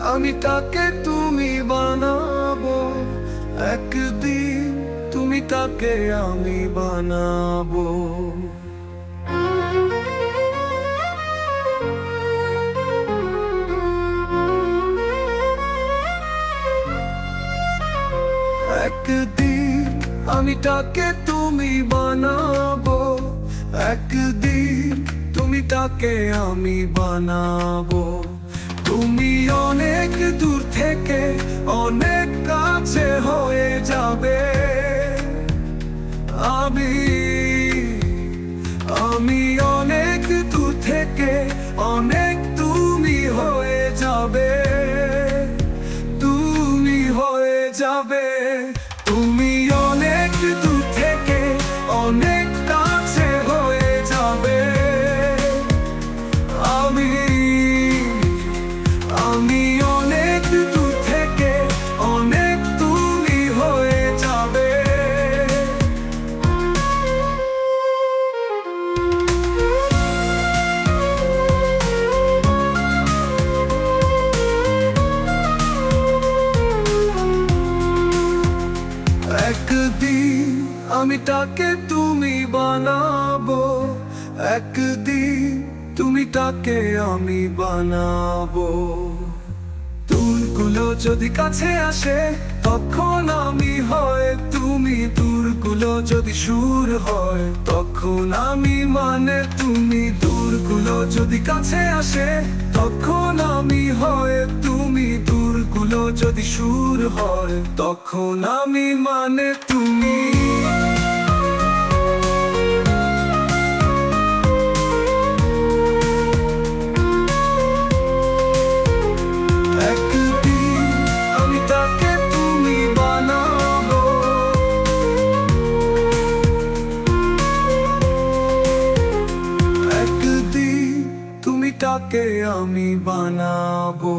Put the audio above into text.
আমি তাকে তুমি বানাবো। একদিন তুমি তাকে আমি বানাবো। একদিন আমি তাকে তুমি বানাবো। একদিন তাকে আমি বানাবো। তুমি অনেক দূর থেকে অনেক কাছে হয়ে যাবে। আমি আমি অনেক দূর থেকে আমি তাকে তুমি বানাবো। একদিন তুমি তাকে আমি বানাবো। দূরগুলো যদি কাছে আসে, তখন আমি হয় তুমি। দূরগুলো যদি সুর হয়, তখন আমি মানে তুমি। দূরগুলো যদি কাছে আসে, তখন আমি হয় তুমি। দূরগুলো যদি সুর হয়, তখন আমি মানে তুমি। একদিন আমি বানাবো।